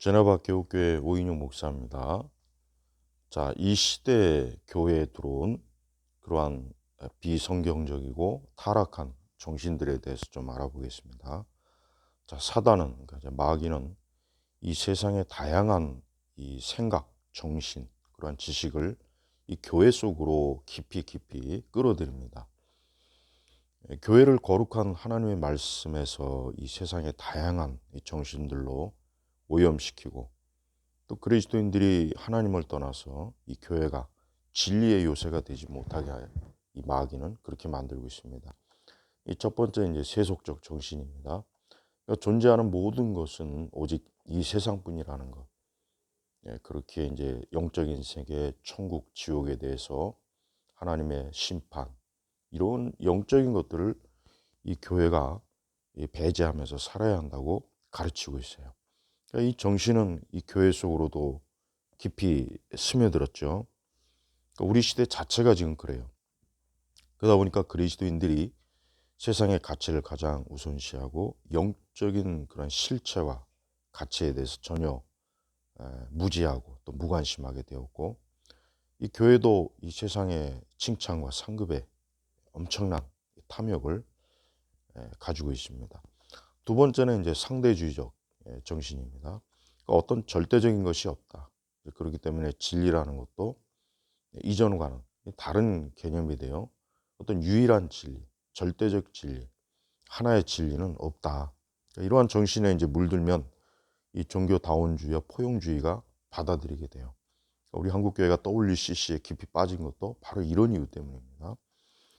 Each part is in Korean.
제네바 교육교회 오인용 목사입니다. 자, 이 시대에 교회에 들어온 그러한 비성경적이고 타락한 정신들에 대해서 좀 알아보겠습니다. 자, 사단은, 그러니까 마귀는 이 세상의 다양한 이 생각, 정신, 그러한 지식을 이 교회 속으로 깊이 깊이 끌어들입니다. 예, 교회를 거룩한 하나님의 말씀에서 이 세상의 다양한 이 정신들로 오염시키고 또 그리스도인들이 하나님을 떠나서 이 교회가 진리의 요새가 되지 못하게 하여 이 마귀는 그렇게 만들고 있습니다. 이 첫 번째 이제 세속적 정신입니다. 그러니까 존재하는 모든 것은 오직 이 세상뿐이라는 것. 예, 그렇게 이제 영적인 세계, 천국, 지옥에 대해서 하나님의 심판 이런 영적인 것들을 이 교회가 배제하면서 살아야 한다고 가르치고 있어요. 그러니까 이 정신은 이 교회 속으로도 깊이 스며들었죠. 그러니까 우리 시대 자체가 지금 그래요. 그러다 보니까 그리스도인들이 세상의 가치를 가장 우선시하고 영적인 그런 실체와 가치에 대해서 전혀 무지하고 또 무관심하게 되었고 이 교회도 이 세상의 칭찬과 상급에 엄청난 탐욕을 가지고 있습니다. 두 번째는 이제 상대주의적 정신입니다. 그러니까 어떤 절대적인 것이 없다. 그렇기 때문에 진리라는 것도 이전과는 다른 개념이 돼요. 어떤 유일한 진리, 절대적 진리, 하나의 진리는 없다. 그러니까 이러한 정신에 이제 물들면 이 종교 다원주의와 포용주의가 받아들이게 돼요. 그러니까 우리 한국 교회가 WCC에 깊이 빠진 것도 바로 이런 이유 때문입니다.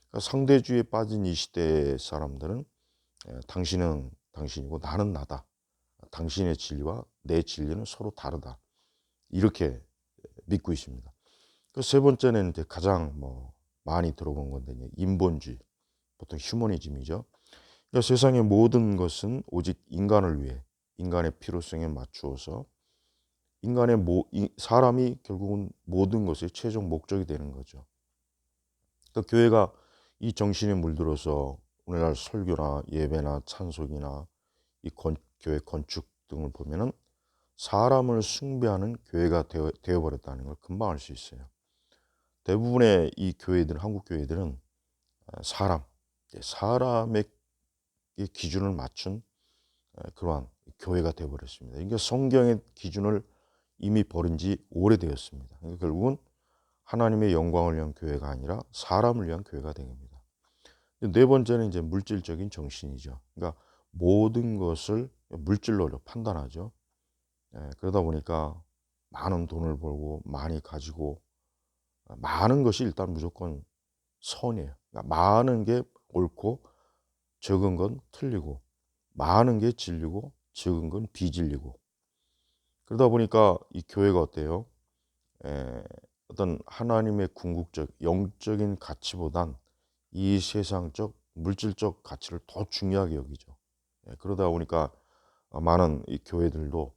그러니까 상대주의에 빠진 이 시대 사람들은 당신은 당신이고 나는 나다. 당신의 진리와 내 진리는 서로 다르다. 이렇게 믿고 있습니다. 그 세 번째는 가장 뭐 많이 들어본 건데 인본주의, 보통 휴머니즘이죠. 그러니까 세상의 모든 것은 오직 인간을 위해 인간의 필요성에 맞추어서 인간의 모, 사람이 결국은 모든 것의 최종 목적이 되는 거죠. 그러니까 교회가 이 정신에 물들어서 오늘날 설교나 예배나 찬송이나 이 건, 교회 건축 등을 보면은 사람을 숭배하는 교회가 되어, 되어 버렸다는 걸 금방 알 수 있어요. 대부분의 이 교회들, 한국 교회들은 사람, 사람의 기준을 맞춘 그러한 교회가 되어버렸습니다. 이게 성경의 기준을 이미 버린 지 오래되었습니다. 그러니까 결국은 하나님의 영광을 위한 교회가 아니라 사람을 위한 교회가 됩니다. 네 번째는 이제 물질적인 정신이죠. 그러니까 모든 것을 물질로 판단하죠. 예, 그러다 보니까 많은 돈을 벌고 많이 가지고 많은 것이 일단 무조건 선이에요. 그러니까 많은 게 옳고 적은 건 틀리고 많은 게 진리고 적은 건 비진리고 그러다 보니까 이 교회가 어때요? 에, 예, 어떤 하나님의 궁극적 영적인 가치보단 이 세상적 물질적 가치를 더 중요하게 여기죠. 예, 그러다 보니까 많은 이 교회들도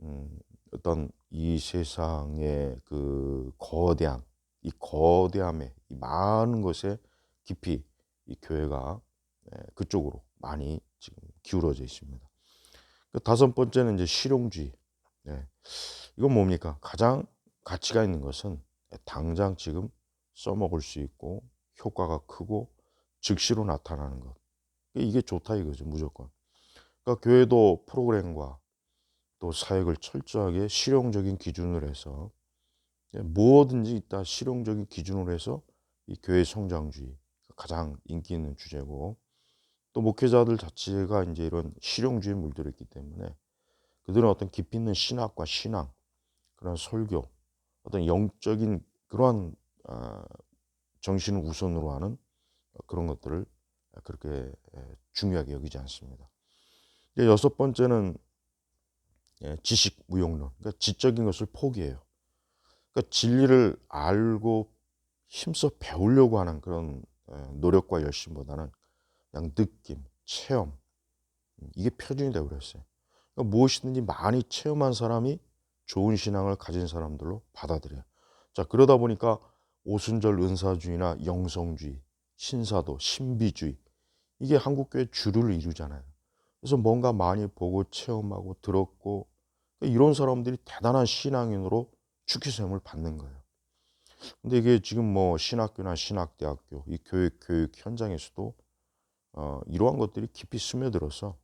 음, 어떤 이 세상의 그 거대한 이 거대함에 이 많은 것에 깊이 이 교회가 예, 그쪽으로 많이 지금 기울어져 있습니다. 그 다섯 번째는 이제 실용주의. 예, 이건 뭡니까? 가장 가치가 있는 것은 당장 지금 써먹을 수 있고 효과가 크고 즉시로 나타나는 것. 이게 좋다 이거죠, 무조건. 그러니까 교회도 프로그램과 또 사역을 철저하게 실용적인 기준으로 해서 무엇든지 있다 실용적인 기준으로 해서 이 교회 성장주의 가장 인기 있는 주제고 또 목회자들 자체가 이제 이런 실용주의 물들어 있기 때문에 그들은 어떤 깊이 있는 신학과 신앙 그런 설교 어떤 영적인 그러한 어, 정신을 우선으로 하는 그런 것들을 그렇게 중요하게 여기지 않습니다. 여섯 번째는 예, 지식 무용론, 그러니까 지적인 것을 포기해요. 그러니까 진리를 알고 힘써 배우려고 하는 그런 노력과 열심보다는 그냥 느낌, 체험 이게 표준이 되어 버렸어요. 그러니까 무엇이든지 많이 체험한 사람이 좋은 신앙을 가진 사람들로 받아들여요. 자 그러다 보니까 오순절 은사주의나 영성주의, 신사도, 신비주의 이게 한국교회 주를 이루잖아요. 그래서 뭔가 많이 보고 체험하고 들었고 이런 사람들이 대단한 신앙인으로 축기세움을 받는 거예요. 근데 이게 지금 뭐 신학교나 신학대학교 이 교육 교육 현장에서도 어, 이러한 것들이 깊이 스며들어서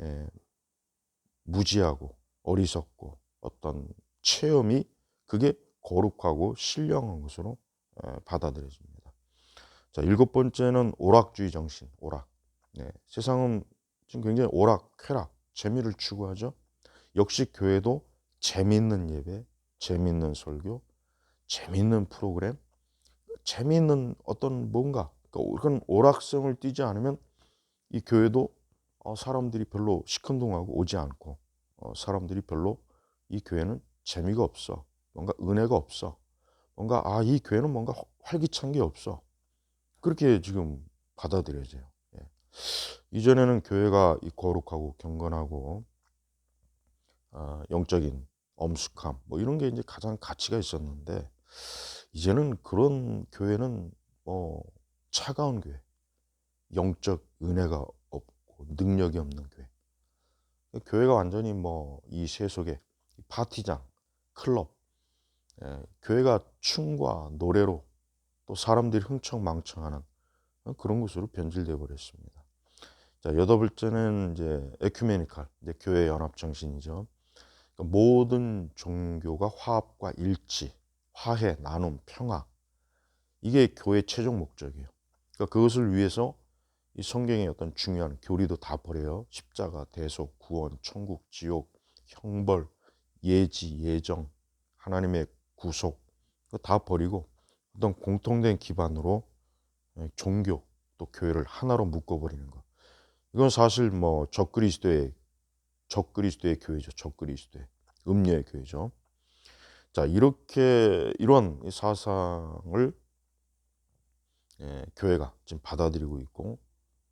예, 무지하고 어리석고 어떤 체험이 그게 거룩하고 신령한 것으로 예, 받아들여집니다. 자 일곱 번째는 오락주의 정신, 오락. 네, 세상은 지금 굉장히 오락, 쾌락, 재미를 추구하죠. 역시 교회도 재미있는 예배, 재미있는 설교, 재미있는 프로그램, 재미있는 어떤 뭔가 그러니까 그런 오락성을 띠지 않으면 이 교회도 어, 사람들이 별로 시큰둥하고 오지 않고 어, 사람들이 별로 이 교회는 재미가 없어 뭔가 은혜가 없어 뭔가 아 이 교회는 뭔가 활기찬 게 없어 그렇게 지금 받아들여져요. 예. 이전에는 교회가 이 거룩하고 경건하고 어, 영적인 엄숙함 뭐 이런 게 이제 가장 가치가 있었는데 이제는 그런 교회는 뭐 차가운 교회, 영적 은혜가 없고 능력이 없는 교회. 교회가 완전히 뭐 이 세속의 파티장, 클럽, 예, 교회가 춤과 노래로 또 사람들이 흥청망청하는 그런 곳으로 변질되어 버렸습니다. 자 여덟 번째는 이제 에큐메니칼, 이제 교회 연합 정신이죠. 그러니까 모든 종교가 화합과 일치, 화해, 나눔, 평화 이게 교회 최종 목적이에요. 그러니까 그것을 위해서 이 성경의 어떤 중요한 교리도 다 버려요. 십자가, 대속, 구원, 천국, 지옥, 형벌, 예지, 예정, 하나님의 구속 다 버리고 어떤 공통된 기반으로 예, 종교 또 교회를 하나로 묶어버리는 것. 이건 사실 뭐 적그리스도의 적그리스도의 교회죠. 적그리스도의 음녀의 교회죠. 자 이렇게 이런 사상을 예, 교회가 지금 받아들이고 있고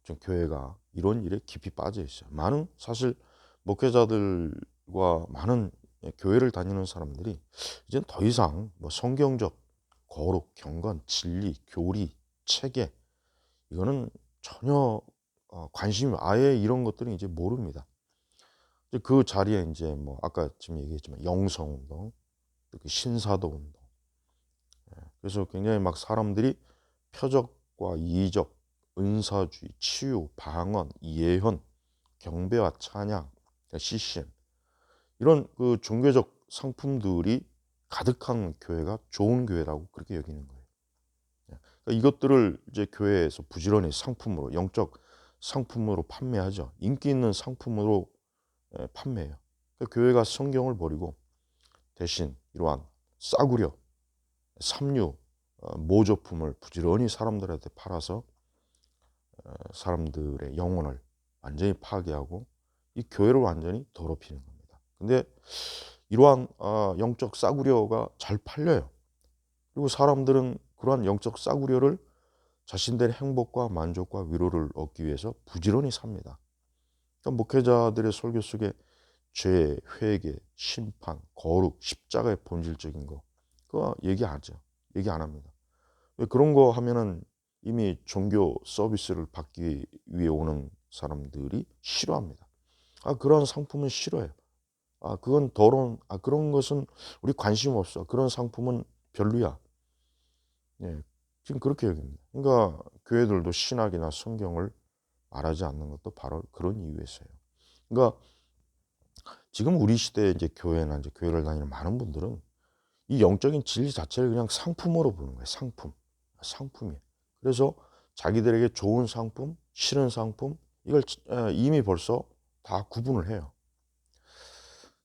좀 교회가 이런 일에 깊이 빠져 있어요. 많은 사실 목회자들과 많은 예, 교회를 다니는 사람들이 이제 더 이상 뭐 성경적 거룩, 경건, 진리, 교리, 체계 이거는 전혀 어, 관심이 아예 이런 것들은 이제 모릅니다. 그 자리에 이제 뭐 아까 지금 얘기했지만 영성 운동, 그 신사도 운동. 예, 그래서 굉장히 막 사람들이 표적과 이적, 은사주의, 치유, 방언, 예언, 경배와 찬양, CCM 이런 그 종교적 상품들이 가득한 교회가 좋은 교회라고 그렇게 여기는 거예요. 예. 그러니까 이것들을 이제 교회에서 부지런히 상품으로 영적 상품으로 판매하죠. 인기 있는 상품으로 예, 판매해요. 그러니까 교회가 성경을 버리고 대신 이러한 싸구려, 삼류, 어, 모조품을 부지런히 사람들한테 팔아서 어, 사람들의 영혼을 완전히 파괴하고 이 교회를 완전히 더럽히는 겁니다. 근데 이러한 어, 영적 싸구려가 잘 팔려요. 그리고 사람들은 그러한 영적 싸구려를 자신들의 행복과 만족과 위로를 얻기 위해서 부지런히 삽니다. 그러니까 목회자들의 설교 속에 죄, 회개, 심판, 거룩, 십자가의 본질적인 거 그거 얘기하죠. 얘기 안 합니다. 그런 거 하면은 이미 종교 서비스를 받기 위해 오는 사람들이 싫어합니다. 아, 그런 상품은 싫어요. 아, 그건 더러운, 아, 그런 것은 우리 관심 없어. 그런 상품은 별로야. 예, 지금 그렇게 여깁니다. 그러니까 교회들도 신학이나 성경을 말하지 않는 것도 바로 그런 이유에서요. 그러니까 지금 우리 시대에 이제 교회나 이제 교회를 다니는 많은 분들은 이 영적인 진리 자체를 그냥 상품으로 보는 거예요. 상품. 상품이에요. 그래서 자기들에게 좋은 상품, 싫은 상품, 이걸 이미 벌써 다 구분을 해요.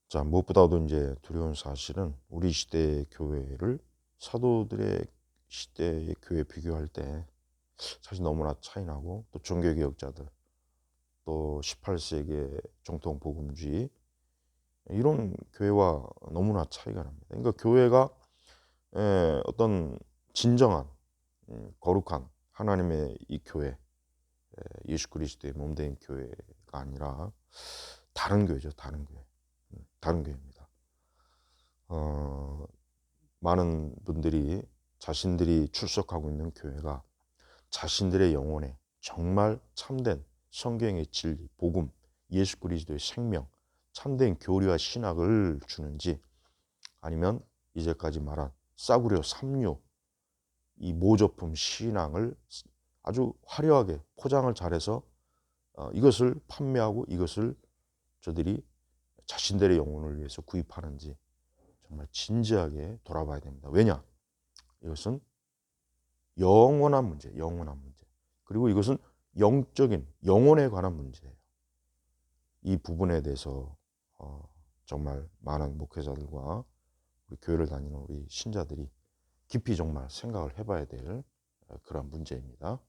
자, 무엇보다도 이제 두려운 사실은 우리 시대의 교회를 사도들의 시대의 교회 비교할 때 사실 너무나 차이 나고 또 종교개혁자들 또 18세기의 정통 복음주의 이런 교회와 너무나 차이가 납니다. 그러니까 교회가 어떤 진정한 음, 거룩한 하나님의 이 교회 예수 그리스도의 몸된 교회가 아니라 다른 교회죠. 다른 교회. 음, 다른 교회입니다. 어, 많은 분들이 자신들이 출석하고 있는 교회가 자신들의 영혼에 정말 참된 성경의 진리, 복음, 예수 그리스도의 생명, 참된 교리와 신학을 주는지 아니면 이제까지 말한 싸구려 삼류 이 모조품 신앙을 아주 화려하게 포장을 잘해서 어, 이것을 판매하고 이것을 저들이 자신들의 영혼을 위해서 구입하는지 정말 진지하게 돌아봐야 됩니다. 왜냐? 이것은 영원한 문제, 영원한 문제. 그리고 이것은 영적인 영혼에 관한 문제예요. 이 부분에 대해서 어, 정말 많은 목회자들과 우리 교회를 다니는 우리 신자들이 깊이 정말 생각을 해봐야 될 어, 그런 문제입니다.